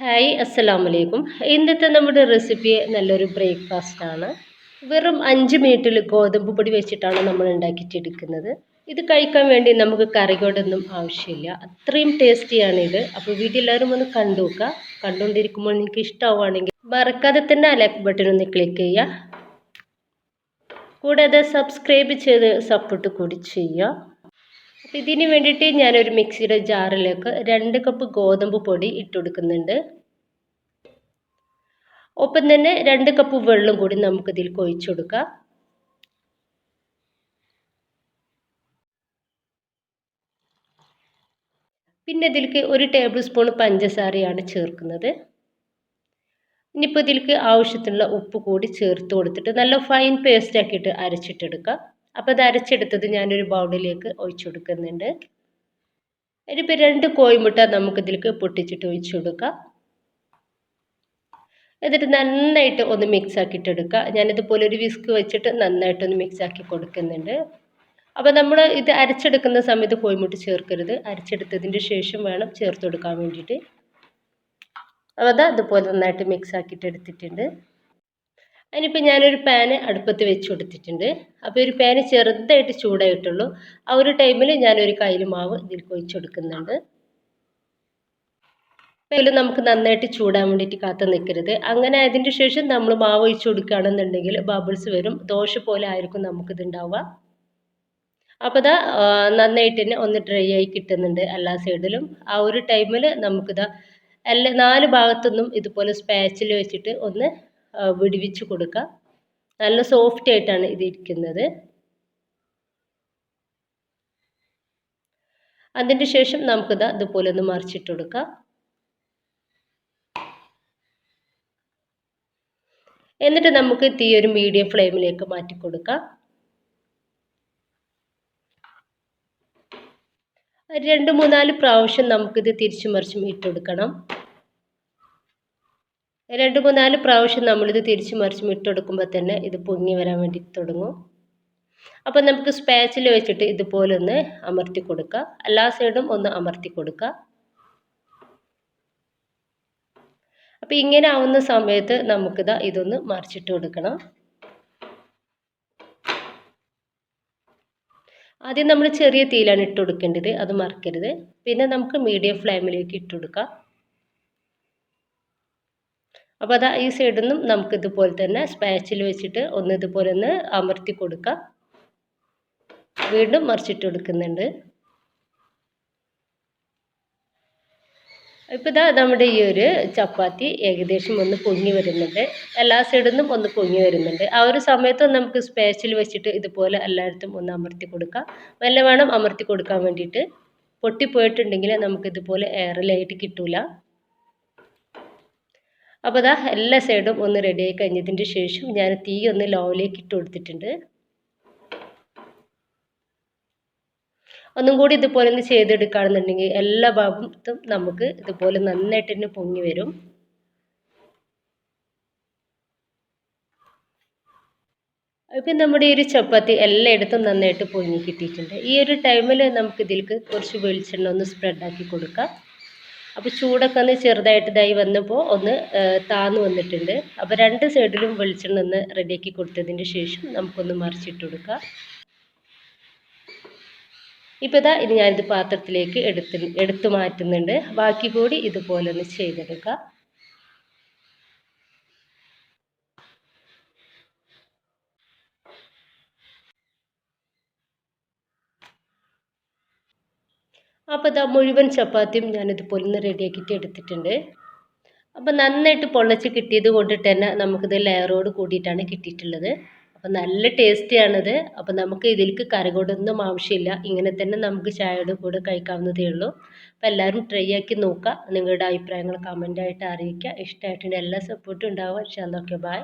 Hi അസ്സലാമു വലൈക്കും ഇന്നത്തെ നമ്മുടെ റെസിപ്പി നല്ലൊരു ബ്രേക്ക്ഫാസ്റ്റ് ആണ്. വെറും അഞ്ച് മിനിറ്റിൽ ഗോതമ്പ് പൊടി വെച്ചിട്ടാണ് നമ്മൾ ഉണ്ടാക്കിയിട്ടെടുക്കുന്നത്. ഇത് കഴിക്കാൻ വേണ്ടി നമുക്ക് കറികളൊന്നും ആവശ്യമില്ല. അത്രയും ടേസ്റ്റിയാണ് ഇത്. അപ്പോൾ വീട്ടിൽ എല്ലാവരും ഒന്ന് കണ്ടു നോക്കുക. കണ്ടുകൊണ്ടിരിക്കുമ്പോൾ നിങ്ങൾക്ക് ഇഷ്ടമാവുകയാണെങ്കിൽ മറക്കാതെ തന്നെ ആ ലൈക്ക് ബട്ടൺ ഒന്ന് ക്ലിക്ക് ചെയ്യുക. കൂടാതെ സബ്സ്ക്രൈബ് ചെയ്ത് സപ്പോർട്ട് കൂടി ചെയ്യുക. അപ്പോൾ ഇതിന് വേണ്ടിയിട്ട് ഞാനൊരു മിക്സിയുടെ ജാറിലേക്ക് രണ്ട് കപ്പ് ഗോതമ്പ് പൊടി ഇട്ടുകൊടുക്കുന്നുണ്ട് ഒപ്പം തന്നെ രണ്ട് കപ്പ് വെള്ളം കൂടി നമുക്കിതിൽ കൊടുക്കാം. പിന്നെ ഇതിലേക്ക് ഒരു ടേബിൾ സ്പൂൺ പഞ്ചസാരയാണ് ചേർക്കുന്നത്. ഇനിയിപ്പോൾ ഇതിലേക്ക് ആവശ്യത്തിനുള്ള ഉപ്പ് കൂടി ചേർത്ത് കൊടുത്തിട്ട് നല്ല ഫൈൻ പേസ്റ്റ് ആക്കിയിട്ട് അരച്ചിട്ടെടുക്കാം. അപ്പോൾ അത് അരച്ചെടുത്തത് ഞാനൊരു ബൗളിലേക്ക് ഒഴിച്ചു കൊടുക്കുന്നുണ്ട്. ഇനിയിപ്പോൾ രണ്ട് കോഴിമുട്ട നമുക്കിതിലേക്ക് പൊട്ടിച്ചിട്ട് ഒഴിച്ചു കൊടുക്കാം. എന്നിട്ട് നന്നായിട്ട് ഒന്ന് മിക്സ് ആക്കിയിട്ട് എടുക്കുക ഞാനിതുപോലെ ഒരു വിസ്ക് വെച്ചിട്ട് നന്നായിട്ട് ഒന്ന് മിക്സ് ആക്കി കൊടുക്കുന്നുണ്ട്. അപ്പോൾ നമ്മൾ ഇത് അരച്ചെടുക്കുന്ന സമയത്ത് കോഴിമുട്ട ചേർക്കരുത്. അരച്ചെടുത്തതിന്റെ ശേഷം വേണം ചേർത്ത് കൊടുക്കാൻ വേണ്ടിയിട്ട്. അപ്പോൾ അതാ ഇതുപോലെ നന്നായിട്ട് മിക്സ് ആക്കിയിട്ട് എടുത്തിട്ടുണ്ട് അതിനിപ്പോൾ ഞാനൊരു പാന് അടുപ്പത്ത് വെച്ച് കൊടുത്തിട്ടുണ്ട്. അപ്പോൾ ഒരു പാന് ചെറുതായിട്ട് ചൂടായിട്ടുള്ളൂ. ആ ഒരു ടൈമിൽ ഞാനൊരു കയ്യിൽ മാവ് ഇതിൽ ഒഴിച്ച് കൊടുക്കുന്നുണ്ട്. അതിൽ നമുക്ക് നന്നായിട്ട് ചൂടാൻ വേണ്ടിയിട്ട് കാത്തു നിൽക്കരുത്. അങ്ങനെ അതിന്റെ ശേഷം നമ്മൾ മാവ് ഒഴിച്ചു കൊടുക്കുകയാണെന്നുണ്ടെങ്കിൽ ബബിൾസ് വരും. ദോശ പോലെ ആയിരിക്കും നമുക്കിത് ഉണ്ടാവുക അപ്പോൾ ഇതാ നന്നായിട്ട് തന്നെ ഒന്ന് ഡ്രൈ ആയി കിട്ടുന്നുണ്ട് എല്ലാ സൈഡിലും. ആ ഒരു ടൈമിൽ നമുക്കിതാ എല്ലാ നാല് ഭാഗത്തുനിന്നും ഇതുപോലെ സ്പാച്ചിൽ വെച്ചിട്ട് ഒന്ന് വിടുവിച്ച് കൊടുക്കുക നല്ല സോഫ്റ്റ് ആയിട്ടാണ് ഇത് ഇരിക്കുന്നത്. അതിന്റെ ശേഷം നമുക്കിത് ഇതുപോലെ ഒന്ന് മറിച്ചിട്ട് കൊടുക്കാം. എന്നിട്ട് നമുക്ക് തീ ഒരു മീഡിയം ഫ്ലെയിമിലേക്ക് മാറ്റി കൊടുക്കാം. രണ്ട് മൂന്നാൽ പ്രാവശ്യം നമുക്കിത് തിരിച്ചു മറിച്ചും ഇട്ട് കൊടുക്കണം. രണ്ട് മൂന്നാൽ പ്രാവശ്യം നമ്മളിത് തിരിച്ച് മറിച്ച് ഇട്ടുകൊടുക്കുമ്പോൾ തന്നെ ഇത് പൊങ്ങി വരാൻ വേണ്ടി തുടങ്ങും. അപ്പോൾ നമുക്ക് സ്പാച്ചിൽ വെച്ചിട്ട് ഇതുപോലെ ഒന്ന് അമർത്തി കൊടുക്കുക എല്ലാ സൈഡും ഒന്ന് അമർത്തി കൊടുക്കുക അപ്പോൾ ഇങ്ങനെ ആവുന്ന സമയത്ത് നമുക്കിതാ ഇതൊന്ന് മറിച്ചിട്ട് കൊടുക്കണം. ആദ്യം നമ്മൾ ചെറിയ തീയിലാണ് ഇട്ട് കൊടുക്കേണ്ടത്. അത് മറക്കരുത്. പിന്നെ നമുക്ക് മീഡിയം ഫ്ലെയിമിലേക്ക് ഇട്ട് കൊടുക്കാം. അപ്പോൾ അതാ ഈ സൈഡിൽ നിന്നും നമുക്ക് ഇതുപോലെ തന്നെ സ്പാച്ചിൽ വെച്ചിട്ട് ഒന്ന് ഇതുപോലെ ഒന്ന് അമർത്തി കൊടുക്കാം. വീണ്ടും മറിച്ചിട്ട് കൊടുക്കുന്നുണ്ട്. ഇപ്പോൾ ഇതാ നമ്മുടെ ഈ ഒരു ചപ്പാത്തി ഏകദേശം ഒന്ന് പൊങ്ങി വരുന്നുണ്ട്. എല്ലാ സൈഡിൽ നിന്നും ഒന്ന് പൊങ്ങി വരുന്നുണ്ട്. ആ ഒരു സമയത്ത് നമുക്ക് സ്പാച്ചിൽ വെച്ചിട്ട് ഇതുപോലെ എല്ലായിടത്തും ഒന്ന് അമർത്തി കൊടുക്കാം. വല്ല വേണം അമർത്തി കൊടുക്കാൻ വേണ്ടിയിട്ട്. പൊട്ടിപ്പോയിട്ടുണ്ടെങ്കിൽ നമുക്കിതുപോലെ എയറിലായിട്ട് കിട്ടില്ല അപ്പോൾ അതാ എല്ലാ സൈഡും ഒന്ന് റെഡിയായി കഴിഞ്ഞതിന്റെ ശേഷം ഞാൻ തീ ഒന്ന് ലോയിലേക്ക് ഇട്ട് കൊടുത്തിട്ടുണ്ട്. ഒന്നും കൂടി ഇതുപോലെ ഒന്ന് ചെയ്തെടുക്കുകയാണെന്നുണ്ടെങ്കിൽ എല്ലാ ഭാഗത്തും നമുക്ക് ഇതുപോലെ നന്നായിട്ട് തന്നെ പൊങ്ങി വരും. ഇപ്പം നമ്മുടെ ഈ ഒരു ചപ്പാത്തി എല്ലായിടത്തും നന്നായിട്ട് പൊങ്ങി കിട്ടിയിട്ടുണ്ട്. ഈ ഒരു ടൈമിൽ നമുക്ക് ഇതിലേക്ക് കുറച്ച് വെളിച്ചെണ്ണ ഒന്ന് സ്പ്രെഡാക്കി കൊടുക്കാം. അപ്പോൾ ചൂടൊക്കെ ഒന്ന് ചെറുതായിട്ട് ഇതായി വന്നപ്പോൾ ഒന്ന് താന്ന് വന്നിട്ടുണ്ട്. അപ്പോൾ രണ്ട് സൈഡിലും വെളിച്ചെണ്ണ ഒന്ന് റെഡിയാക്കി കൊടുത്തതിന് ശേഷം നമുക്കൊന്ന് മറിച്ചിട്ട് കൊടുക്കാം. ഇപ്പോൾ ഇതാ ഇനി ഞാനിത് പാത്രത്തിലേക്ക് എടുത്ത് എടുത്തു മാറ്റുന്നുണ്ട്. ബാക്കി കൂടി ഇതുപോലെ ഒന്ന് ചെയ്തെടുക്കാം. അപ്പോൾ ഇതാ മുഴുവൻ ചപ്പാത്തിയും ഞാനിതുപോലെ ഒന്ന് റെഡിയാക്കിയിട്ട് എടുത്തിട്ടുണ്ട്. അപ്പോൾ നന്നായിട്ട് പൊള്ളച്ച് കിട്ടിയത് കൊണ്ടിട്ട് തന്നെ നമുക്കിത് ലെയറോട് കൂടിയിട്ടാണ് കിട്ടിയിട്ടുള്ളത്. അപ്പോൾ നല്ല ടേസ്റ്റിയാണിത് അപ്പോൾ നമുക്ക് ഇതിലേക്ക് കറികൊടൊന്നും ആവശ്യമില്ല. ഇങ്ങനെ തന്നെ നമുക്ക് ചായയുടെ കൂടെ കഴിക്കാവുന്നതേ ഉള്ളൂ. അപ്പോൾ എല്ലാവരും ട്രൈ ആക്കി നോക്കുക. നിങ്ങളുടെ അഭിപ്രായങ്ങൾ കമന്റായിട്ട് അറിയിക്കുക. ഇഷ്ടമായിട്ടുണ്ട് എല്ലാ സപ്പോർട്ടും ഉണ്ടാവുക. ഇൻഷാല്ലാ ഓക്കെ ബൈ